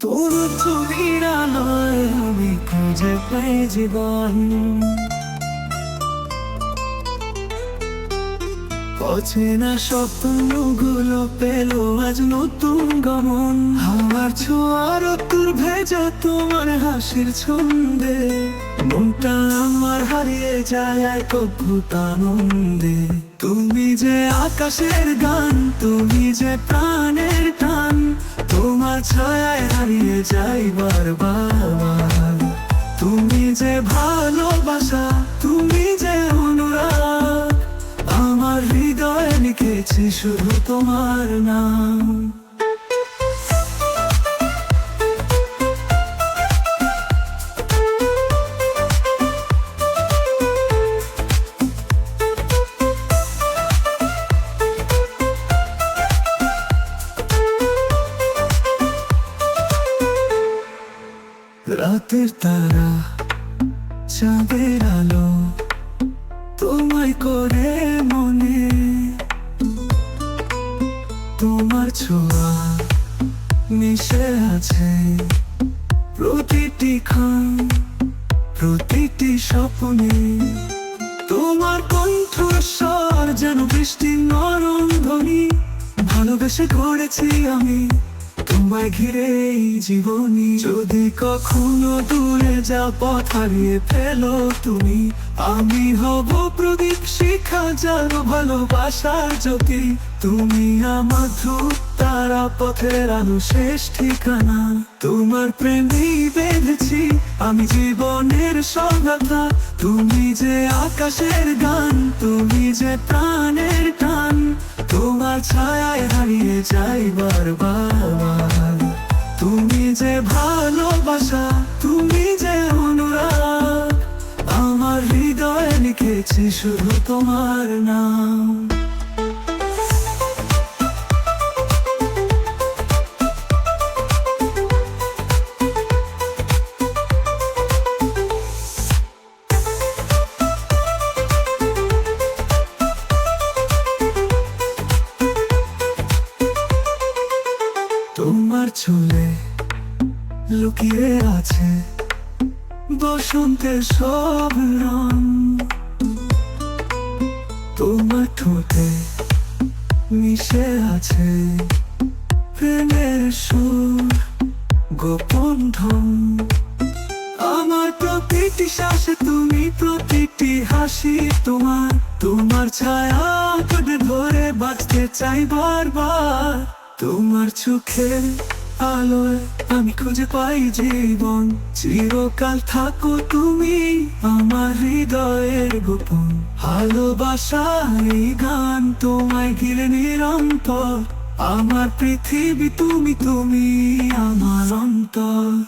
তোর ছবির আলোয় আমি খুঁজে পাই জীবন। অচেনা স্বপ্নগুলো পেল আজ নতুন গমন। আমার ছোঁয়ার তোর ভেজা তোমার হাসির ছন্দে। মনটা আমার হারিয়ে যায় এক অদ্ভুত আনন্দে। তুমি যে আকাশের গান, তুমি যে তোমার ছায়ায় হারিয়ে যাই বারবার। তুমি যে ভালোবাসা, তুমি যে অনুরাগ, আমার হৃদয়ে লিখেছি শুধু তোমার নাম। রাতের তারা, চাঁদের আলো, তোমায় করে মনে। তোমার ছোঁয়া মিশে আছে প্রতিটি খান প্রতিটি স্বপ্নে। তোমার কণ্ঠস্বর যেন বৃষ্টি নরম ধ্বনি, ভালোবেসে গড়েছি আমি। তোমায় ঘিরে এই জীবনী। যদি কখনো দূরে যাও, পথ হারিয়ে ফেলো তুমি। আমি হব প্রদীপ শিখা জানো ভালোবাসার জ্যোতি। তুমি আমার ধূপ, তারা পথের আলো শেষ ঠিকানা। তোমার প্রেমেই বেঁধেছি আমি জীবনের সংজ্ঞা তুমি যে আকাশের গান, তুমি যে প্রাণের টান। তোমার ছায়ায় হারিয়ে যাই বারবার। তুমি যে ভালোবাসা, তুমি যে অনুরাগ, আমার হৃদয় লিখেছি শুধু তোমার নাম। চুলে লুকিয়ে আছে বসন্তের সব রং। তোমার ঠোঁটে মিশে আছে প্রেমের সুর, গোপন ঢং। আমার প্রতিটি শ্বাসে তুমি, প্রতিটি হাসি তোমার। তোমার ছায়া ধরে বাঁচতে চাই বারবার। তোমার চোখের আলোয় আমি খুঁজে পাই জীবন। চিরকাল থাকো তুমি আমার হৃদয়ের গোপন। ভালোবাসা, এই গান তোমায় ঘিরে নিরন্তর। আমার পৃথিবী তুমি তুমি আমার অন্তর।